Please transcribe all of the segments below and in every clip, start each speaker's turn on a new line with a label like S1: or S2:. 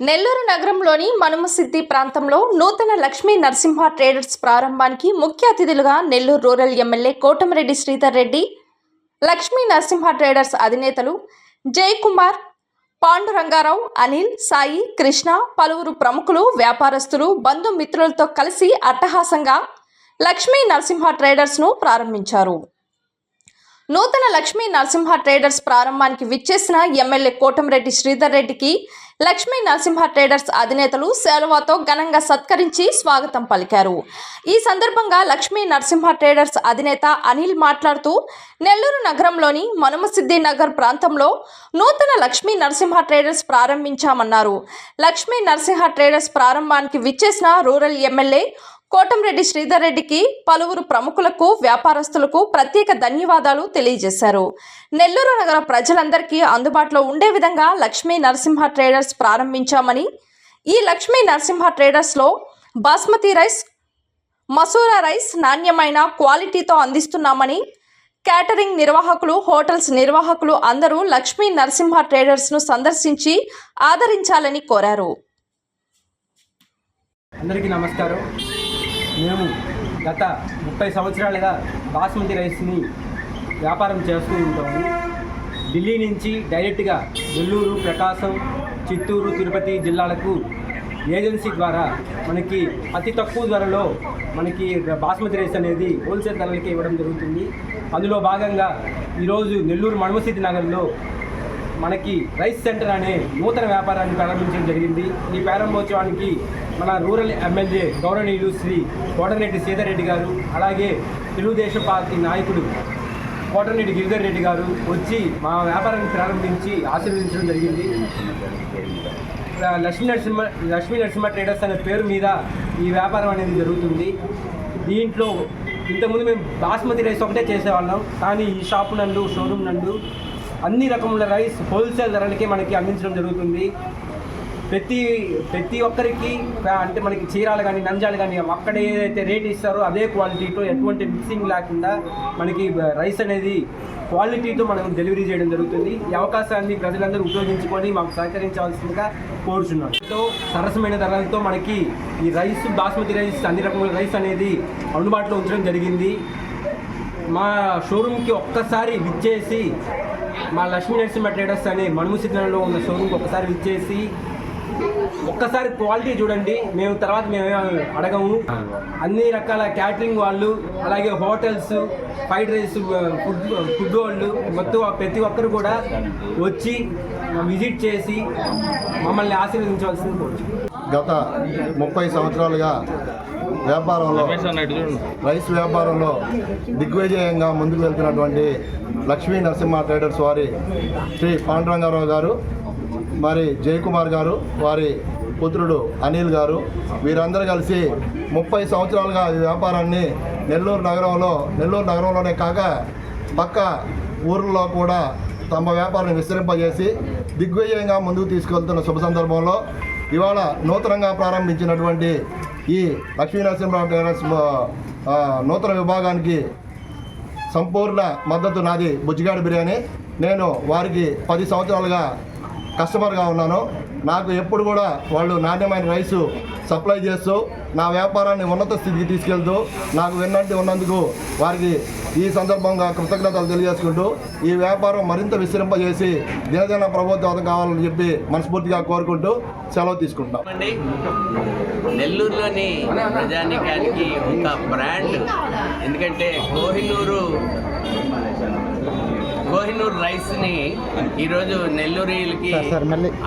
S1: నెల్లూరు నగరంలోని మనుమసిద్ధి ప్రాంతంలో నూతన లక్ష్మీ నరసింహ ట్రేడర్స్ ప్రారంభానికి ముఖ్య అతిథులుగా Nellore rural MLA Kotamreddy Sridhar Reddy Lakshmi Narasimha traders అధినేతలు జయకుమార్ పాండురంగారావు అనిల్ సాయి కృష్ణ పలువురు ప్రముఖులు వ్యాపారస్తులు బంధుమిత్రులతో కలిసి అట్టహాసంగా లక్ష్మీ నరసింహ ట్రేడర్స్ను ప్రారంభించారు. నూతన లక్ష్మీ నరసింహ ట్రేడర్స్ ప్రారంభానికి విచ్చేసిన ఎమ్మెల్యే కోటంరెడ్డి శ్రీధర్ రెడ్డికి లక్ష్మీ నరసింహ ట్రేడర్స్ అధినేతలు సేలవాతో ఘనంగా సత్కరించి స్వాగతం పలికారు. ఈ సందర్భంగా లక్ష్మీ నరసింహ ట్రేడర్స్ అధినేత అనిల్ మాట్లాడుతూ నెల్లూరు నగరంలోని మనుమసిద్ధి నగర్ ప్రాంతంలో నూతన లక్ష్మీ నరసింహ ట్రేడర్స్ ప్రారంభించామన్నారు. లక్ష్మీ నరసింహ ట్రేడర్స్ ప్రారంభానికి విచ్చేసిన రూరల్ ఎమ్మెల్యే కోటంరెడ్డి శ్రీధర్ రెడ్డికి పలువురు ప్రముఖులకు వ్యాపారస్తులకు ప్రత్యేక ధన్యవాదాలు తెలియజేశారు. నెల్లూరు నగర ప్రజలందరికీ అందుబాటులో ఉండే విధంగా లక్ష్మీ నరసింహ ట్రేడర్స్ ప్రారంభించామని ఈ లక్ష్మీ నరసింహ ట్రేడర్స్లో బాస్మతి రైస్ మసూరా రైస్ నాణ్యమైన క్వాలిటీతో అందిస్తున్నామని క్యాటరింగ్ నిర్వాహకులు హోటల్స్ నిర్వాహకులు అందరూ లక్ష్మీ నరసింహ ట్రేడర్స్ను సందర్శించి ఆదరించాలని కోరారు.
S2: అందరికీ నమస్కారం. మేము గత ముప్పై సంవత్సరాలుగా బాస్మతి రైస్ని వ్యాపారం చేస్తూ ఉంటాము. ఢిల్లీ నుంచి డైరెక్ట్గా నెల్లూరు ప్రకాశం చిత్తూరు తిరుపతి జిల్లాలకు ఏజెన్సీ ద్వారా మనకి అతి తక్కువ ధరలో మనకి బాస్మతి రైస్ అనేది హోల్సేల్ ధరలకి ఇవ్వడం జరుగుతుంది. అందులో భాగంగా ఈరోజు నెల్లూరు మణమసిద్ధి నగర్లో మనకి రైస్ సెంటర్ అనే నూతన వ్యాపారాన్ని ప్రారంభించడం జరిగింది. ఈ ప్రారంభోత్సవానికి మన రూరల్ ఎమ్మెల్యే గౌరవనీయులు శ్రీ కోటరెడ్డి సీతారెడ్డి గారు అలాగే తెలుగుదేశం పార్టీ నాయకుడు కోటరెడ్డి గిరిధర్ రెడ్డి గారు వచ్చి మా వ్యాపారాన్ని ప్రారంభించి ఆశీర్వదించడం జరిగింది. లక్ష్మీ నరసింహ లక్ష్మీ నరసింహ ట్రేడర్స్ అనే పేరు మీద ఈ వ్యాపారం అనేది జరుగుతుంది. దీంట్లో ఇంతకుముందు మేము బాస్మతి రైస్ ఒకటే చేసేవాళ్ళం కానీ ఈ షాప్ నందు షోరూమ్ నందు అన్ని రకముల రైస్ హోల్సేల్ ధరలకే మనకి అందించడం జరుగుతుంది. ప్రతి ప్రతి ఒక్కరికి అంటే మనకి చీరాలు కానీ నంజాలు కానీ అక్కడ ఏదైతే రేట్ ఇస్తారో అదే క్వాలిటీతో ఎటువంటి మిక్సింగ్ లేకుండా మనకి రైస్ అనేది క్వాలిటీతో మనం డెలివరీ చేయడం జరుగుతుంది. ఈ అవకాశాన్ని ప్రజలందరూ ఉపయోగించుకొని మాకు సహకరించవలసిందిగా కోరుచున్నాం ఎంతో సరసమైన ధరలతో మనకి ఈ రైస్ బాస్మతి రైస్ అన్ని రకముల రైస్ అనేది అందుబాటులో ఉంచడం జరిగింది. మా షోరూమ్కి ఒక్కసారి విచ్చేసి మా లక్ష్మీ నరసింహ ట్రేడర్స్ అనే మణుముసిద్ధంలో ఉన్న షోరూమ్కి ఒకసారి విచ్చేసి ఒక్కసారి క్వాలిటీ చూడండి. మేము తర్వాత మేము అడగము. అన్ని రకాల క్యాటరింగ్ వాళ్ళు అలాగే hotels fried rice food food వాళ్ళు మొత్తం ప్రతి ఒక్కరు కూడా వచ్చి విజిట్ చేసి మమ్మల్ని ఆశీర్వదించవలసింది
S3: గత ముప్పై సంవత్సరాలుగా వ్యాపారంలో రైస్ వ్యాపారంలో దిగ్విజయంగా ముందుకు వెళ్తున్నటువంటి లక్ష్మీ నరసింహ ట్రేడర్స్ వారి శ్రీ పాండురంగారావు గారు మరి జయకుమార్ గారు వారి పుత్రుడు అనిల్ గారు వీరందరూ కలిసి ముప్పై సంవత్సరాలుగా ఈ వ్యాపారాన్ని నెల్లూరు నగరంలో నెల్లూరు నగరంలోనే కాక పక్క ఊర్లలో కూడా తమ వ్యాపారాన్ని విస్తరింపజేసి దిగ్విజయంగా ముందుకు తీసుకెళ్తున్న శుభ సందర్భంలో ఇవాళ నూతనంగా ప్రారంభించినటువంటి ఈ లక్ష్మీ నరసింహరావు నూతన విభాగానికి సంపూర్ణ మద్దతు నాది బుజ్జిగాడి బిర్యానీ. నేను వారికి పది సంవత్సరాలుగా కస్టమర్గా ఉన్నాను. నాకు ఎప్పుడు కూడా వాళ్ళు నాణ్యమైన రైసు సప్లై చేస్తూ నా వ్యాపారాన్ని ఉన్నత స్థితికి తీసుకెళ్తూ నాకు విన్నట్టు ఉన్నందుకు వారికి ఈ సందర్భంగా కృతజ్ఞతలు తెలియజేసుకుంటూ ఈ వ్యాపారం మరింత విస్తరింపజేసి దినదిన ప్రభుత్వం కావాలని చెప్పి మనస్ఫూర్తిగా కోరుకుంటూ సెలవు తీసుకుంటాం
S4: నెల్లూరులోని ప్రజానికానికి ఒక బ్రాండ్ ఎందుకంటే కోహినూరు కోహినూరు రైస్ని ఈరోజు నెల్లూరులకి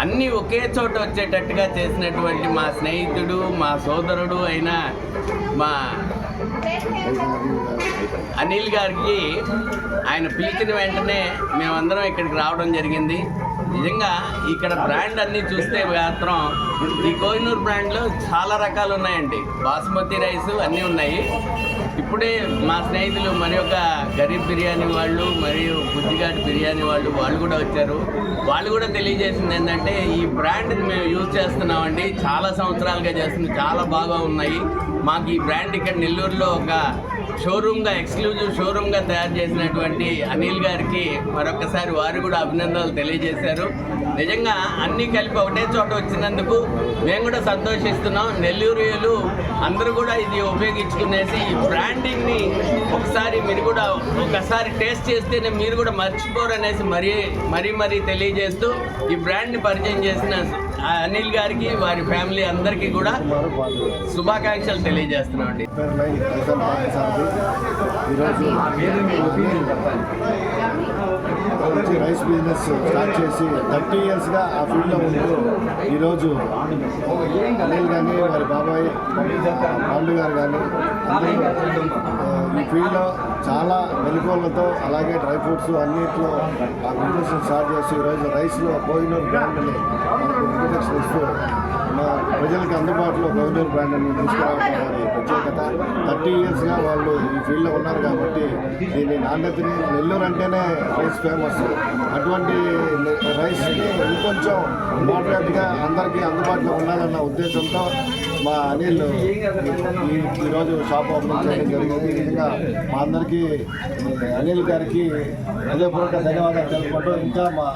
S4: అన్ని ఒకే చోట వచ్చేటట్టుగా చేసినటువంటి మా స్నేహితుడు మా సోదరుడు అయిన మా అనిల్ గారికి ఆయన పిలిచిన వెంటనే మేమందరం ఇక్కడికి రావడం జరిగింది. నిజంగా ఇక్కడ బ్రాండ్ అన్నీ చూస్తే మాత్రం ఈ కోహినూర్ బ్రాండ్లో చాలా రకాలు ఉన్నాయండి. బాస్మతి రైస్ అన్నీ ఉన్నాయి. ఇప్పుడే మా స్నేహితులు మరి ఒక గరీబ్ బిర్యానీ వాళ్ళు మరియు బుద్ధిఘాట్ బిర్యానీ వాళ్ళు వాళ్ళు కూడా వచ్చారు. వాళ్ళు కూడా తెలియజేసింది ఏంటంటే ఈ బ్రాండ్ మేము యూజ్ చేస్తున్నామండి. చాలా సంవత్సరాలుగా చేస్తుంది. చాలా బాగా ఉన్నాయి. మాకు ఈ బ్రాండ్ ఇక్కడ నెల్లూరులో ఒక షోరూమ్గా ఎక్స్క్లూజివ్ షోరూమ్గా తయారు చేసినటువంటి అనిల్ గారికి మరొకసారి వారు కూడా అభినందనలు తెలియజేశారు. నిజంగా అన్నీ కలిపి ఒకటే చోట వచ్చినందుకు మేము కూడా సంతోషిస్తున్నాం. నెల్లూరులు అందరూ కూడా ఇది ఉపయోగించుకునేసి ఈ బ్రాండింగ్ని ఒకసారి మీరు కూడా ఒకసారి టేస్ట్ చేస్తేనే మీరు కూడా మర్చిపోరు అనేసి మరీ మరీ మరీ తెలియజేస్తూ ఈ బ్రాండ్ని పరిచయం చేసిన అనిల్ గారికి వారి ఫ్యామిలీ అందరికీ కూడా శుభాకాంక్షలు తెలియజేస్తున్నాం అండి.
S2: ఈరోజు రైస్ బిజినెస్ స్టార్ట్ చేసి థర్టీ ఇయర్స్గా ఆ ఫీల్డ్లో ఉంటూ ఈరోజు అనిల్ కానీ వారి బాబాయ్ పాండు గారు కానీ అందరూ ఈ ఫీల్డ్లో చాలా మెలకువలతో అలాగే డ్రై ఫ్రూట్స్ అన్నింటిలో ఆ బిజినెస్ స్టార్ట్ చేసి ఈరోజు రైస్లో కోహినూర్ బ్రాండ్ని మనకు ఇంట్రడక్షన్ ఇస్తూ మా ప్రజలకు అందుబాటులో కోహినూర్ బ్రాండ్ని తీసుకురావడం వారి ప్రత్యేకత. థర్టీ ఇయర్స్గా వాళ్ళు ఈ ఫీల్డ్లో ఉన్నారు కాబట్టి దీని నాణ్యతని నెల్లూరు అంటేనే రైస్ ఫేమస్ అటువంటి రైస్ని ఇంకొంచెం మోడరేట్గా అందరికీ అందుబాటులో ఉండాలన్న ఉద్దేశంతో మా అనిల్ ఈరోజు షాప్ ఓపెన్ చేయడం జరిగింది. ఈ మా అందరికీ అనిల్ గారికి హృదయపూర్వక ధన్యవాదాలు తెలుపుకుంటూ ఇంకా మా